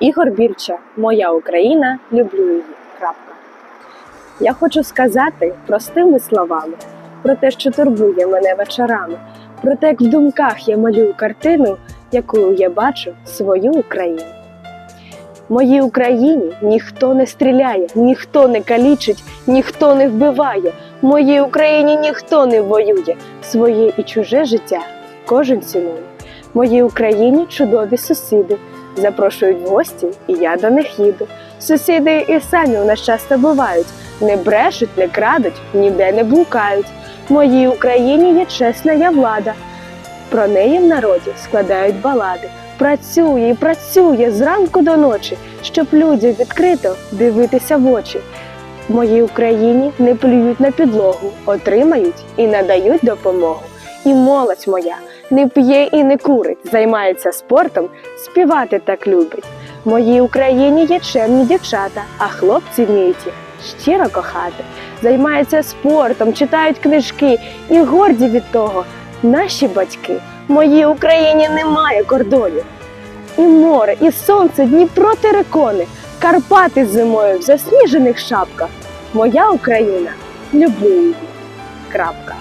Ігор Бірча, моя Україна, люблю її. Крапка. Я хочу сказати простими словами про те, що турбує мене вечорами, про те, як в думках я малюю картину, якою я бачу свою Україну. Моїй Україні ніхто не стріляє, ніхто не калічить, ніхто не вбиває. Моїй Україні ніхто не воює. Своє і чуже життя кожен цінує. Моїй Україні чудові сусіди. Запрошують в гості, і я до них їду. Сусіди і самі у нас часто бувають, не брешуть, не крадуть, ніде не блукають. В моїй Україні є чесна я влада. Про неї в народі складають балади. Працює і працює зранку до ночі, щоб людям відкрито дивитися в очі. В моїй Україні не плюють на підлогу, отримають і надають допомогу. І молодь моя не п'є і не курить, займається спортом, співати так любить. Моїй Україні є чемні дівчата, а хлопці вміють їх щиро кохати. Займаються спортом, читають книжки і горді від того. Наші батьки в моїй Україні немає кордонів. І море, і сонце, Дніпро терикони, Карпати зимою в засніжених шапках. Моя Україна люблю її. Крапка.